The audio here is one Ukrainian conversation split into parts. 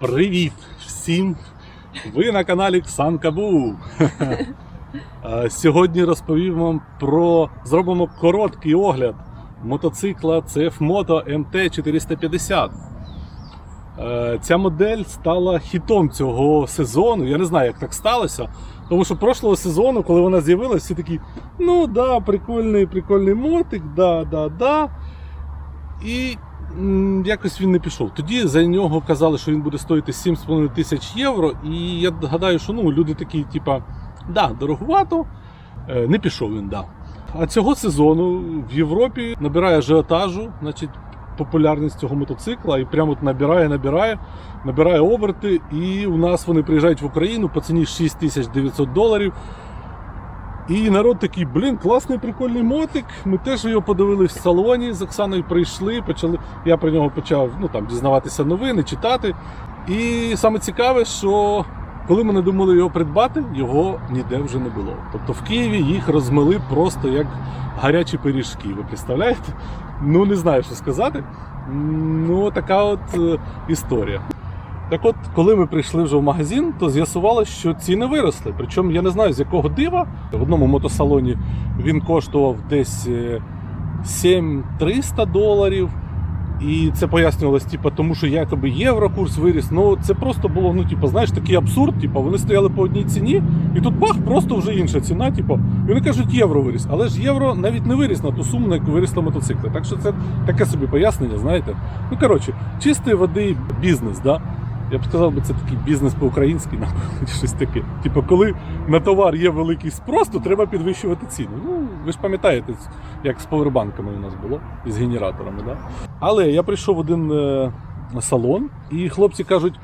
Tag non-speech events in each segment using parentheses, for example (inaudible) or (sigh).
Привіт всім! Ви на каналі Ксан Кабу. (laughs) Е, Сьогодні розповім вам про зробимо короткий огляд мотоцикла CF Moto MT450. Е, Ця модель стала хітом цього сезону. Я не знаю, як так сталося. Тому що прошлого сезону, коли вона з'явилася, всі такі, ну да, прикольний, прикольний мотик, да, да, да. І якось він не пішов. Тоді за нього казали, що він буде стоїти 7,5 тисяч євро. І я гадаю, що ну, люди такі, типа, да, дороговато. Е, Не пішов він, да. А цього сезону в Європі набирає ажіотажу, значить, популярність цього мотоцикла, і прямо набирає, набирає, набирає оберти. І у нас вони приїжджають в Україну по ціні 6900 доларів. І народ такий, блін, класний прикольний мотик. Ми теж його подивились в салоні з Оксаною. Прийшли, почали. Я про нього почав ну, там, дізнаватися новини, читати. І саме цікаве, що коли ми не думали його придбати, його ніде вже не було. Тобто в Києві їх розмили просто як гарячі пиріжки. Ви представляєте? Ну не знаю, що сказати. Ну, така от е, історія. Так от, коли ми прийшли вже в магазин, то з'ясувалося, що ціни виросли. Причому я не знаю з якого дива. В одному мотосалоні він коштував десь е, 7300 доларів. І це пояснювалось, типу, тому що якоби єврокурс виріс. Ну це просто було, ну, типу, знаєш, такий абсурд. Типу, вони стояли по одній ціні, і тут бах, просто вже інша ціна. Типу, і вони кажуть, євро виріс. Але ж євро навіть не виріс на ту суму, на яку вирісла мотоцикли. Так що це таке собі пояснення, знаєте. Ну коротше, чистої води бізнес, да. Я б сказав, би, це такий бізнес по-українськи, (laughs) щось таке. Типу, коли на товар є великий спрос, то треба підвищувати ціну. Ну, ви ж пам'ятаєте, як з повербанками у нас було і з генераторами. Да? Але я прийшов в один е, салон, і хлопці кажуть,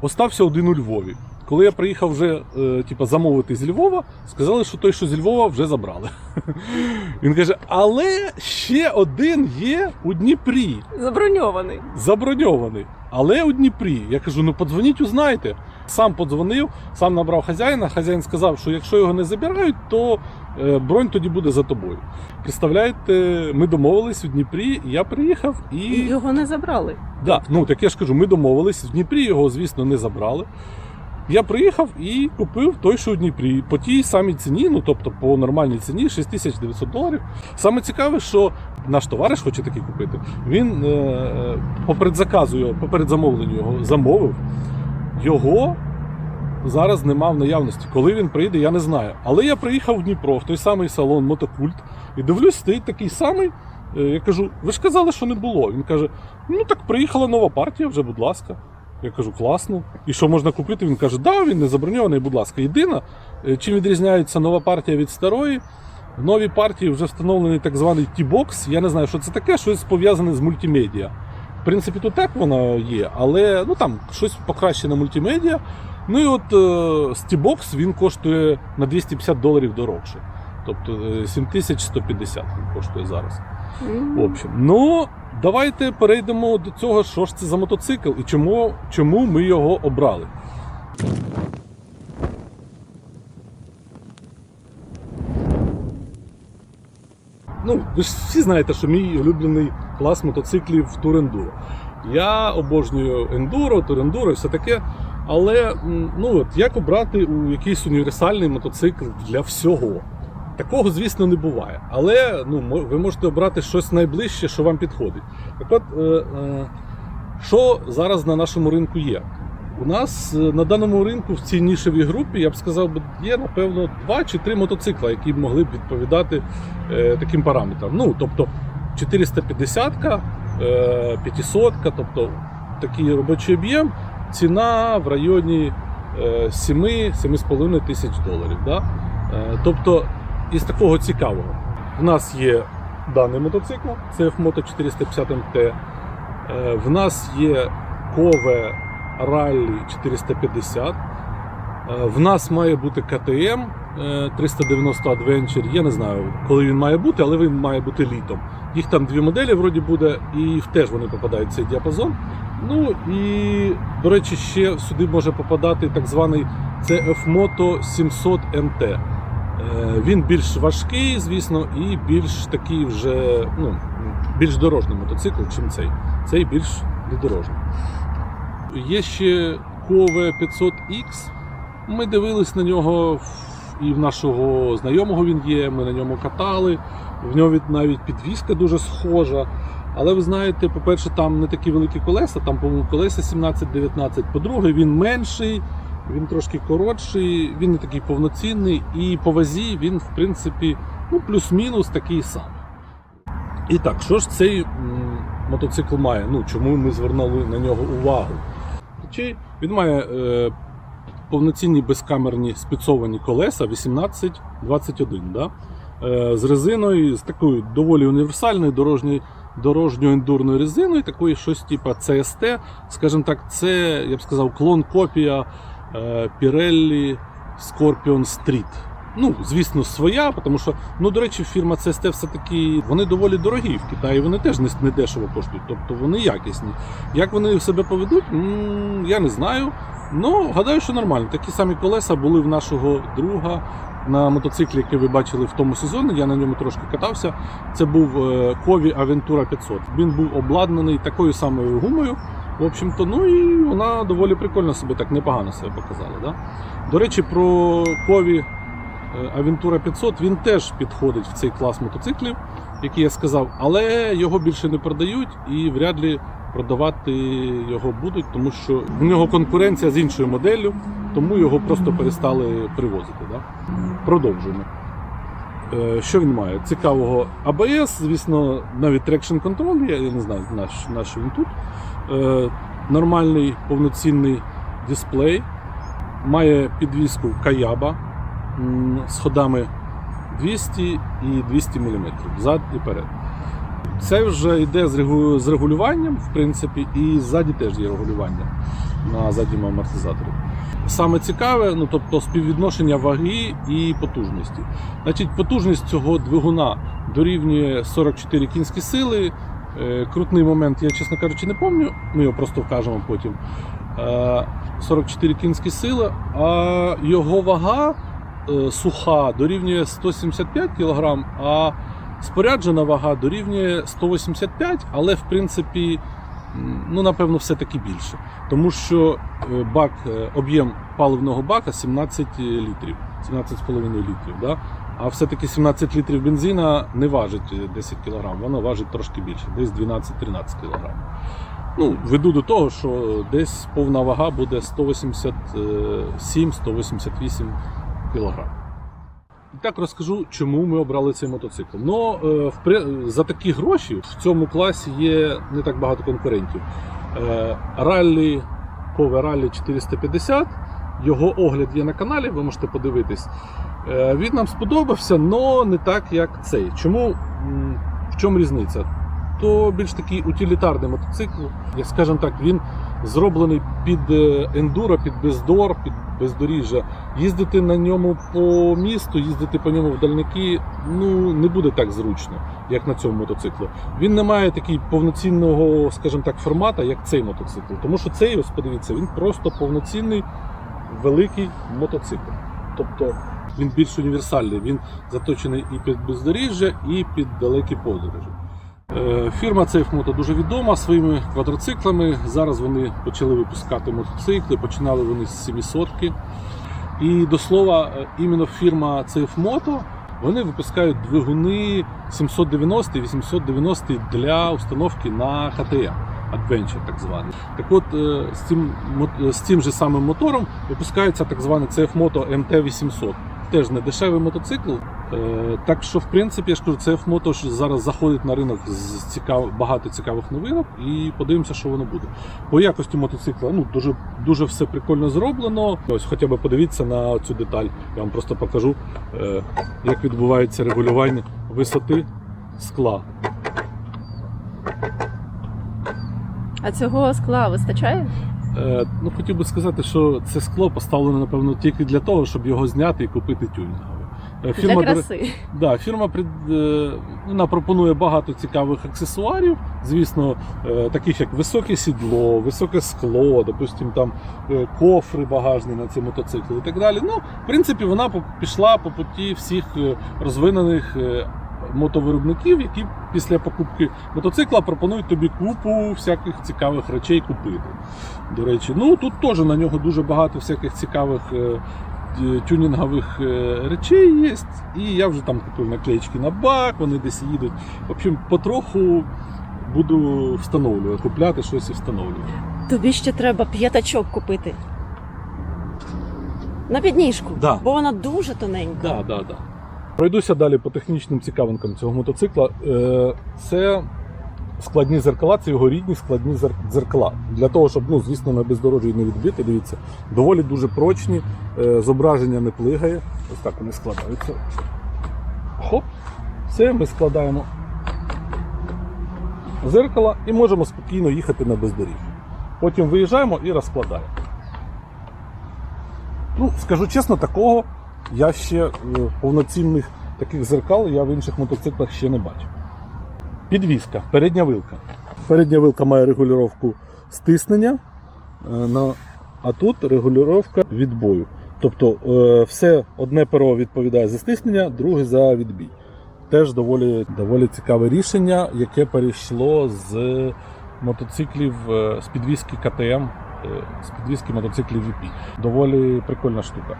остався один у Львові. Коли я приїхав вже е, типу, замовити з Львова, сказали, що той, що з Львова, вже забрали. (laughs) Він каже: але ще один є у Дніпрі Заброньований. заброньований. Але у Дніпрі. Я кажу, ну подзвоніть, узнайте. Сам подзвонив, сам набрав хазяїна. Хазяїн сказав, що якщо його не забирають, то е, бронь тоді буде за тобою. Представляєте, ми домовились у Дніпрі, я приїхав і. Його не забрали. Да, ну так я ж кажу, ми домовились. В Дніпрі його, звісно, не забрали. Я приїхав і купив той, що у Дніпрі, по тій самій ціні, ну тобто по нормальній ціні 6900 доларів. Саме цікаве, що наш товариш хоче такий купити. Він е, по предзаказу його, по передзамовленню його замовив. Його зараз нема в наявності. Коли він прийде, я не знаю. Але я приїхав в Дніпро, в той самий салон Мотокульт, і дивлюсь, стоїть такий самий. Е, Я кажу, ви ж казали, що не було. Він каже: ну так приїхала нова партія, вже, будь ласка. Я кажу, класно. І що можна купити? Він каже, да, він не заброньований, будь ласка. Єдине, е, чим відрізняється нова партія від старої. В новій партії вже встановлений так званий T-Box. Я не знаю, що це таке, щось пов'язане з мультимедіа. В принципі, тут так воно є, але ну там щось покращене мультимедіа. Ну і от е, T-Box він коштує на 250 доларів дорожче. Тобто е, 7150 він коштує зараз. В общем, ну давайте перейдемо до цього, що ж це за мотоцикл і чому, чому ми його обрали. Ну, ви ж всі знаєте, що мій улюблений клас мотоциклів турендуро. Я обожнюю ендуро, турендуро і все таке. Але ну, от, як обрати якийсь універсальний мотоцикл для всього? Такого, звісно, не буває. Але ну, ви можете обрати щось найближче, що вам підходить. Так от, е, е, що зараз на нашому ринку є? У нас е, на даному ринку в цій нішевій групі, я б сказав, є напевно два чи три мотоцикла, які б могли б відповідати е, таким параметрам. Ну, тобто 450-ка, е, 500-ка, тобто такий робочий об'єм, ціна в районі е, 7-7,5 тисяч доларів. Да? Е, тобто, із такого цікавого, в нас є даний мотоцикл, це F-Moto 450 MT. Е, В нас є Кове Rally 450. Е, В нас має бути КТМ е, 390 Adventure. Я не знаю, коли він має бути, але він має бути літом. Їх там дві моделі вроді буде, і теж вони попадають в цей діапазон. Ну і, до речі, ще сюди може попадати так званий це F-Moto 700 MT. Е, Він більш важкий, звісно, і більш такий вже ну, більш дорожній мотоцикл, чим цей. Цей більш недорожний. Є ще Kove 500X. Ми дивились на нього і в нашого знайомого він є. Ми на ньому катали. В нього навіть підвіска дуже схожа. Але ви знаєте, по-перше, там не такі великі колеса, там, по-моєму, колеса 17-19. По-друге, він менший, він трошки коротший, він не такий повноцінний, і по вазі він, в принципі, ну, плюс-мінус такий самий. І так, що ж цей мотоцикл має? Ну, чому ми звернули на нього увагу? Чи він має е, повноцінні безкамерні спецовані колеса 18-21, да? е, з резиною, з такою доволі універсальною дорожньою дорожньою ендурною резиною, такою щось типу CST. Скажімо так, це, я б сказав, клон копія Pirelli Scorpion Street. Ну, звісно, своя, тому що, ну, до речі, фірма CST все-таки вони доволі дорогі в Китаї, вони теж не, дешево коштують, тобто вони якісні. Як вони себе поведуть, я не знаю. Ну, гадаю, що нормально. Такі самі колеса були в нашого друга на мотоциклі, який ви бачили в тому сезоні. Я на ньому трошки катався. Це був е, Кові Aventura 500. Він був обладнаний такою самою гумою. В общем-то, ну і вона доволі прикольно себе так непогано себе показала. Да? До речі, про Кові Aventura 500 він теж підходить в цей клас мотоциклів, який я сказав, але його більше не продають і вряд ли продавати його будуть, тому що в нього конкуренція з іншою моделлю, тому його просто перестали привозити. Да? Продовжуємо. Е, Що він має? Цікавого ABS, звісно, навіть Traction Control, я, не знаю, наш, наш він тут. Е, Нормальний повноцінний дисплей. Має підвіску Каяба з ходами 200 і 200 мм зад і перед. Це вже йде з регулюванням, в принципі, і ззаді теж є регулювання на задньому амортизаторі. Саме цікаве, ну тобто співвідношення ваги і потужності. Значить, потужність цього двигуна дорівнює 44 кінські сили. Е, Крутний момент, я, чесно кажучи, не пам'ятаю, ми його просто вкажемо потім. Е, 44 кінські сили, а його вага е, суха дорівнює 175 кг, а споряджена вага дорівнює 185, але в принципі, ну напевно, все-таки більше. Тому що е, бак, е, об'єм паливного бака 17 літрів, 17,5 літрів. Да? А все-таки 17 літрів бензина не важить е, 10 кг, воно важить трошки більше, десь 12-13 кг. Ну, веду до того, що десь повна вага буде 187-188 кг. І так розкажу, чому ми обрали цей мотоцикл. Ну, е, за такі гроші в цьому класі є не так багато конкурентів. Е, Раллі Кове Раллі 450. Його огляд є на каналі, ви можете подивитись. Е, Він нам сподобався, але не так, як цей. Чому? В чому різниця? То більш такий утилітарний мотоцикл. Як скажемо так, він зроблений під е, ендуро, під бездор, під бездоріжжя. Їздити на ньому по місту, їздити по ньому в дальники, ну не буде так зручно, як на цьому мотоциклу. Він не має такий повноцінного, скажімо так, формата, як цей мотоцикл. Тому що цей, ось подивіться, він просто повноцінний великий мотоцикл. Тобто він більш універсальний, він заточений і під бездоріжжя, і під далекі подорожі. Е, Фірма Цейфмото дуже відома своїми квадроциклами. Зараз вони почали випускати мотоцикли, починали вони з 700 І до слова, е, іменно фірма Цейфмото вони випускають двигуни 790 і 890 для установки на ХТМ. Adventure, так званий. Так от е, з цим, з цим же самим мотором випускається так званий CF Moto MT800. Теж не дешевий мотоцикл. Е, Так що, в принципі, я ж кажу, CF Moto зараз заходить на ринок з цікав... багато цікавих новинок і подивимося, що воно буде. По якості мотоцикла ну, дуже, дуже все прикольно зроблено. Ось хоча б подивіться на цю деталь. Я вам просто покажу, е, як відбувається регулювання висоти скла. А цього скла вистачає? Е, ну, хотів би сказати, що це скло поставлено, напевно, тільки для того, щоб його зняти і купити тюнінгове. Е, Для краси. Да, фірма пред, е, вона пропонує багато цікавих аксесуарів, звісно, е, таких як високе сідло, високе скло, допустим, там кофри багажні на ці мотоцикли і так далі. Ну, в принципі, вона пішла по путі всіх розвинених мотовиробників, які після покупки мотоцикла пропонують тобі купу всяких цікавих речей купити. До речі, ну тут теж на нього дуже багато всяких цікавих е, тюнінгових е, речей є. І я вже там купив наклеїчки на бак, вони десь їдуть. В общем, потроху буду встановлювати, купляти щось і встановлювати. Тобі ще треба п'ятачок купити. На підніжку, Да. бо вона дуже тоненька. Да, да, да. Пройдуся далі по технічним цікавинкам цього мотоцикла. Е, Це складні зеркала, це його рідні складні зер- дзеркала. Для того, щоб, ну, звісно, на бездорожжі не відбити, дивіться, доволі дуже прочні, е, зображення не плигає. Ось так вони складаються. Хоп, все, ми складаємо зеркала і можемо спокійно їхати на бездоріжжя. Потім виїжджаємо і розкладаємо. Ну, скажу чесно, такого я ще е, повноцінних таких зеркал я в інших мотоциклах ще не бачив. Підвізка, передня вилка. Передня вилка має регулювання стиснення, е, а тут регулювання відбою. Тобто е, все одне перо відповідає за стиснення, друге за відбій. Теж доволі, доволі цікаве рішення, яке перейшло з мотоциклів з підвізки КТМ, з підвізки мотоциклів VP. Доволі прикольна штука.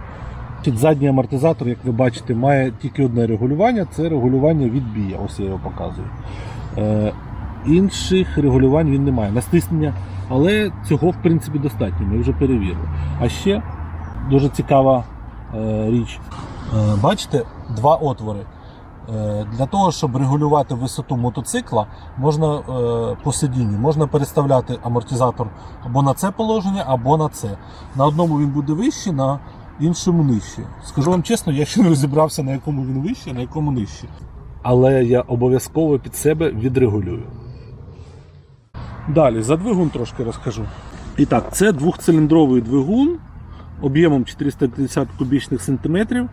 Задній амортизатор, як ви бачите, має тільки одне регулювання це регулювання відбія. Ось я його показую. Е, інших регулювань він не має. На стиснення, але цього в принципі достатньо, ми вже перевірили. А ще дуже цікава е, річ. Е, бачите, два отвори. Е, Для того, щоб регулювати висоту мотоцикла, можна е, по сидінню, можна переставляти амортизатор або на це положення, або на це. На одному він буде вищий, на іншому нижче. Скажу вам чесно, я ще не розібрався, на якому він вищий, а на якому нижче. Але я обов'язково під себе відрегулюю. Далі за двигун трошки розкажу. І так, це двохциліндровий двигун об'ємом 450 кубічних сантиметрів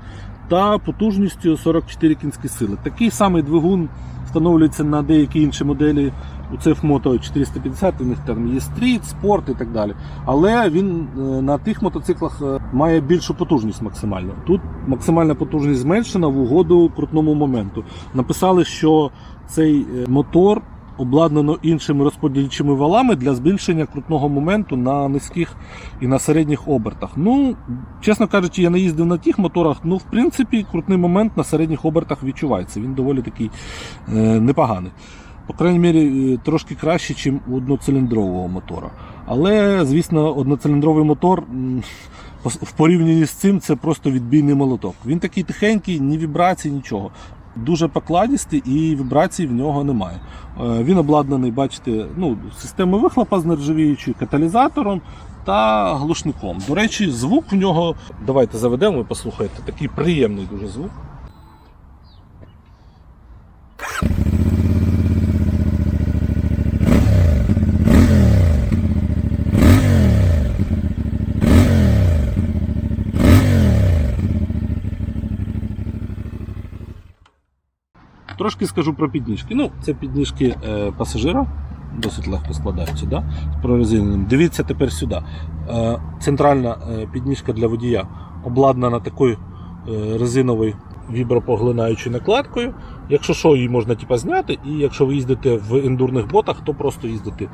та потужністю 44 кінські сили. Такий самий двигун встановлюється на деякі інші моделі. У CF Moto 450, у них там є стріт, спорт і так далі. Але він е, на тих мотоциклах е, має більшу потужність максимально. Тут максимальна потужність зменшена в угоду крутному моменту. Написали, що цей е, мотор обладнано іншими розподільчими валами для збільшення крутного моменту на низьких і на середніх обертах. Ну, чесно кажучи, я не їздив на тих моторах. Ну, в принципі, крутний момент на середніх обертах відчувається. Він доволі такий е, непоганий. По крайній мірі, е, трошки краще, ніж у одноциліндрового мотора. Але, звісно, одноциліндровий мотор в порівнянні з цим це просто відбійний молоток. Він такий тихенький, ні вібрацій, нічого. Дуже покладістий і вібрацій в нього немає. Е, Він обладнаний, бачите, ну, системою вихлопа з нержавіючою, каталізатором та глушником. До речі, звук в нього. Давайте заведемо, ви послухайте. Такий приємний дуже звук. Трошки скажу про підніжки. Ну, це підніжки е, пасажира, досить легко складаються, да? з прорезиненим. Дивіться тепер сюди. Е, центральна е, підніжка для водія обладнана такою е, резиновою вібропоглинаючою накладкою. Якщо що, її можна типа, зняти, і якщо ви їздите в ендурних ботах, то просто їздити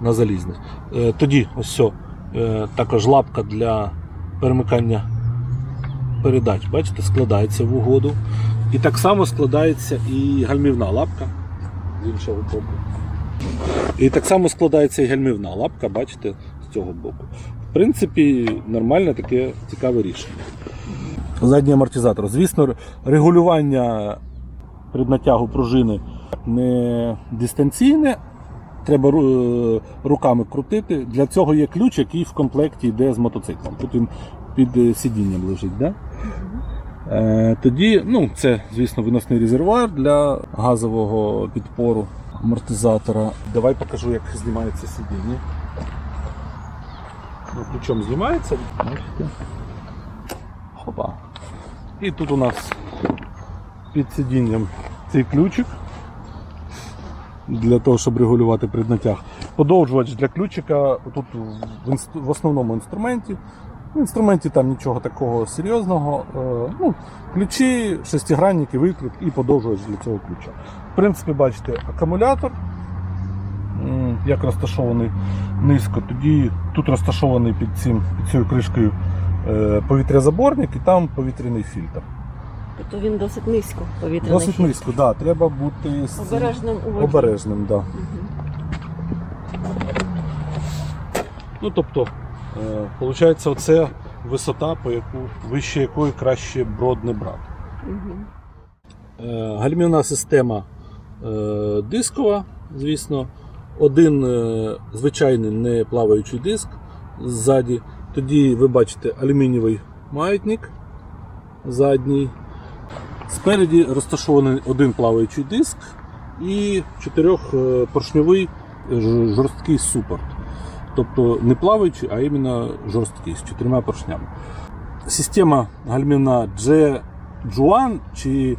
на залізних. Е, тоді ось все, е, також лапка для перемикання передач, бачите, складається в угоду. І так само складається і гальмівна лапка з іншого боку. І так само складається і гальмівна лапка, бачите, з цього боку. В принципі, нормальне таке цікаве рішення. Задній амортизатор. Звісно, регулювання при натягу пружини не дистанційне. Треба руками крутити. Для цього є ключ, який в комплекті йде з мотоциклом. Тут він під е, сидінням лежить. Да? Е, Тоді, ну, це, звісно, виносний резервуар для газового підпору амортизатора. Давай покажу, як знімається сидіння. Ну, ключом знімається. Хопа. І тут у нас під сидінням цей ключик для того, щоб регулювати преднатяг. Подовжувач для ключика тут в основному інструменті В інструменті там нічого такого серйозного. Е, Ну, ключі, шестигранники, викрут і подовжувач для цього ключа. В принципі, бачите, акумулятор, як розташований низько. Тоді тут розташований під, цим, під цією кришкою е, повітрязаборник і там повітряний фільтр. Тобто він досить низько повітряний. Досить фільтр. низько, да, треба бути з Обережним у обережним. Да. Мгм. Ну, тобто, е, виходить, оце висота, по яку вище якої краще брод не брати. Е, Гальмівна система е, дискова, звісно. Один звичайний не плаваючий диск ззаді. Тоді ви бачите алюмінієвий маятник задній. Спереді розташований один плаваючий диск і чотирьохпоршньовий жорсткий супорт. Тобто не плаваючий, а іменно жорсткий з чотирма поршнями. Система гальмівна G-Juan чи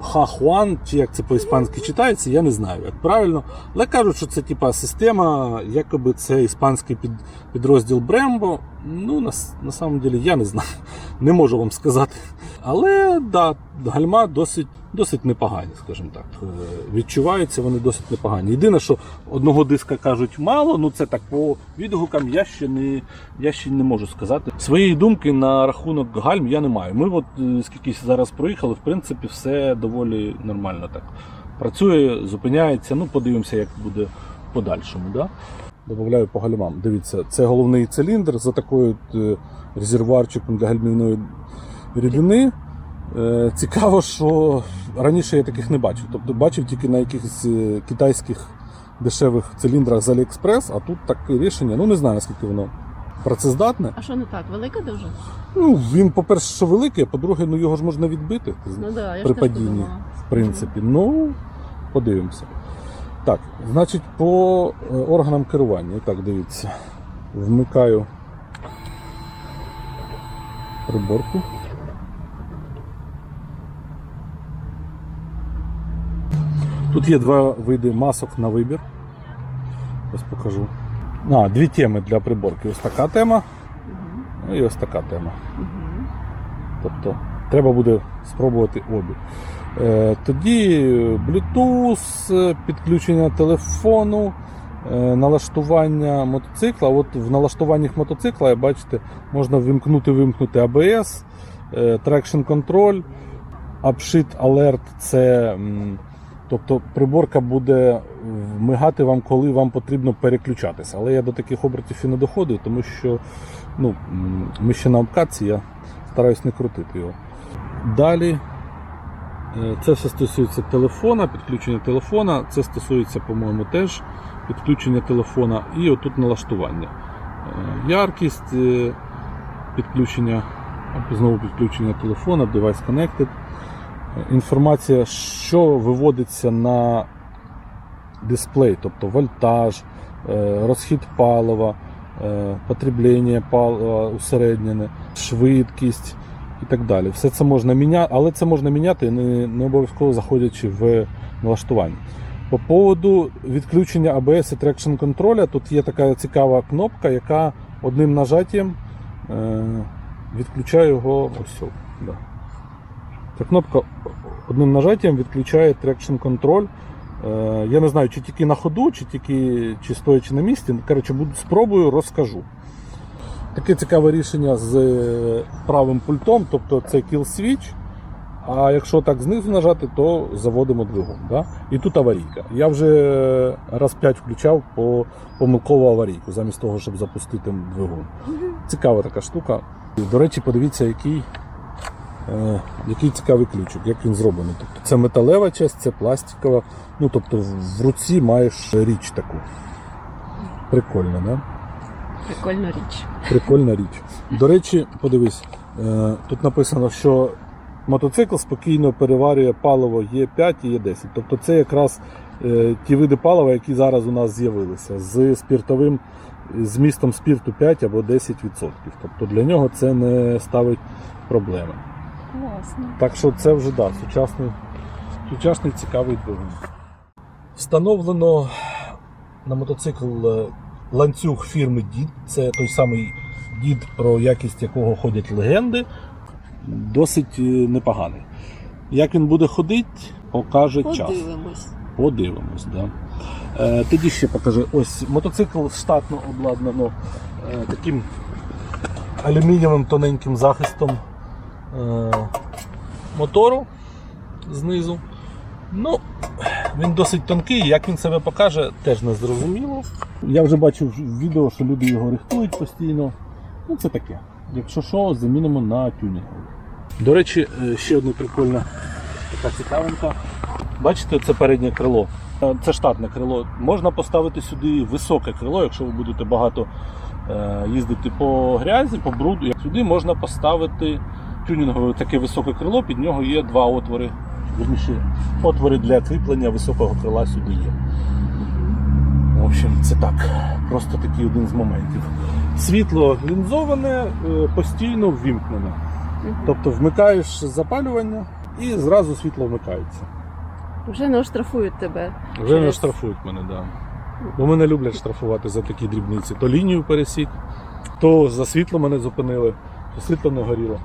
Хахуан, чи як це по-іспанськи читається, я не знаю, як правильно. Але кажуть, що це типа система, якоби це іспанський під, підрозділ Брембо. Ну, на, на самом деле, я не знаю, (laughs) не можу вам сказати. Але да, гальма досить, досить непогані, скажімо так. Е, Відчуваються вони досить непогані. Єдине, що одного диска кажуть мало, ну це так по відгукам я ще не, я ще не можу сказати. Своєї думки на рахунок гальм я не маю. Ми от е, скільки зараз проїхали, в принципі, все доволі нормально так. Працює, зупиняється, ну подивимося, як буде в подальшому. Да? Добавляю по гальмам. Дивіться, це головний циліндр за такою е, резервуарчиком для гальмівної рідини. Цікаво, що раніше я таких не бачив. Тобто бачив тільки на якихось е, китайських дешевих циліндрах з Aliexpress, а тут таке рішення. Ну не знаю, наскільки воно працездатне. А що не так? Велика дуже? Ну, він, по-перше, що великий, а по-друге, ну його ж можна відбити. Ну да, я При ж падінні. В принципі, ну, подивимося. Так, значить, по е, органам керування. І Так, дивіться. Вмикаю приборку. Тут є два види масок на вибір. Ось покажу. А, дві теми для приборки. Ось така тема ну, і ось така тема. Тобто треба буде спробувати обі. Е, тоді Bluetooth, підключення телефону, е, налаштування мотоцикла. От в налаштуваннях мотоцикла, бачите, можна вимкнути вимкнути ABS, е, Traction Control, Upshift Alert це. Тобто приборка буде мигати вам, коли вам потрібно переключатися. Але я до таких обертів і не доходив, тому що ну, ми ще на обкатці, я стараюсь не крутити його. Далі е, це все стосується телефона, підключення телефона. Це стосується, по-моєму, теж підключення телефона і отут налаштування. Е, Яркість, е, підключення, знову підключення телефона, device connected. Інформація, що виводиться на дисплей, тобто вольтаж, е, розхід палива, е, потреблення палива усереднене, швидкість і так далі. Все це можна міняти, але це можна міняти не, не обов'язково заходячи в налаштування. По поводу відключення ABS і Traction контроля, тут є така цікава кнопка, яка одним нажаттям е, відключає його ось. Да. Ця кнопка одним нажаттям відключає Traction Control. Е, Я не знаю, чи тільки на ходу, чи тільки чи стоячи на місці. Коротше, буду спробую, розкажу. Таке цікаве рішення з е, правим пультом, тобто це kill switch. А якщо так знизу нажати, то заводимо двигун. Да? І тут аварійка. Я вже раз 5 включав по помилкову аварійку, замість того, щоб запустити двигун. Цікава така штука. До речі, подивіться, який, який цікавий ключик, як він зроблений. Тобто це металева часть, це пластикова. Ну, тобто в- руці маєш річ таку. Прикольно, да? Прикольна річ. Прикольна річ. До речі, подивись, е, тут написано, що мотоцикл спокійно переварює паливо Є5 і Є10. Тобто це якраз е, ті види палива, які зараз у нас з'явилися, з спіртовим змістом спірту 5 або 10%. Тобто для нього це не ставить проблеми. Класно. Так що це вже да, сучасний, сучасний цікавий двигун. Встановлено на мотоцикл е, ланцюг фірми DID. Це той самий дід, про якість якого ходять легенди, досить е, непоганий. Як він буде ходити, покаже час. Подивимось. Подивимось, да. Е, тоді ще покажи. Ось мотоцикл штатно обладнано е, таким алюмінієвим тоненьким захистом мотору знизу. Ну, він досить тонкий, як він себе покаже, теж не зрозуміло. Я вже бачив відео, що люди його рихтують постійно. Ну, це таке. Якщо що, замінимо на тюнінг. До речі, е, ще одна прикольна така цікавинка. Бачите, це переднє крило. Е, Це штатне крило. Можна поставити сюди високе крило, якщо ви будете багато е, їздити по грязі, по бруду. Сюди можна поставити тюнінгове таке високе крило, під нього є два отвори. Вірніше, отвори для кріплення високого крила сюди є. В общем, це так. Просто такий один з моментів. Світло лінзоване, е, постійно ввімкнене. Тобто вмикаєш запалювання і зразу світло вмикається. Вже не оштрафують тебе. Вже не Через- штрафують мене, да. Бо мене люблять штрафувати за такі дрібниці. То лінію пересік, то за світло мене зупинили, то світло не горіло.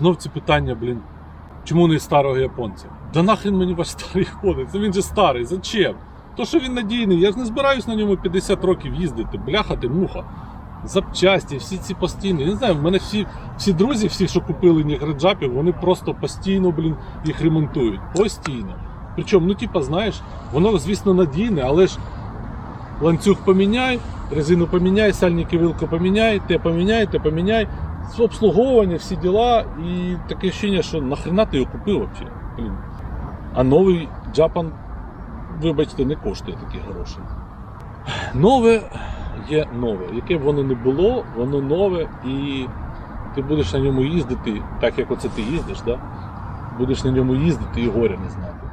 Знов ці питання, блін. Чому не старого японця? Да нахрен мені ваш старий японець? Він же старий, зачем? То, що він надійний, я ж не збираюсь на ньому 50 років їздити, бляхати, муха. Запчасті, всі ці постійні. Не знаю, в мене всі, всі друзі, всі, що купили ніграджапів, вони просто постійно, блін, їх ремонтують. Постійно. Причому, ну, типа, знаєш, воно, звісно, надійне, але ж ланцюг поміняй, резину поміняй, сальники вилку поміняй, те поміняй, те поміняй. Обслуговування, всі діла, і таке ощущення, що нахрена ти його купив взагалі. Блін. А новий Джапан, вибачте, не коштує такі гроші. Нове є нове. Яке б воно не було, воно нове, і ти будеш на ньому їздити, так як оце ти їздиш, да? будеш на ньому їздити і горя не знати.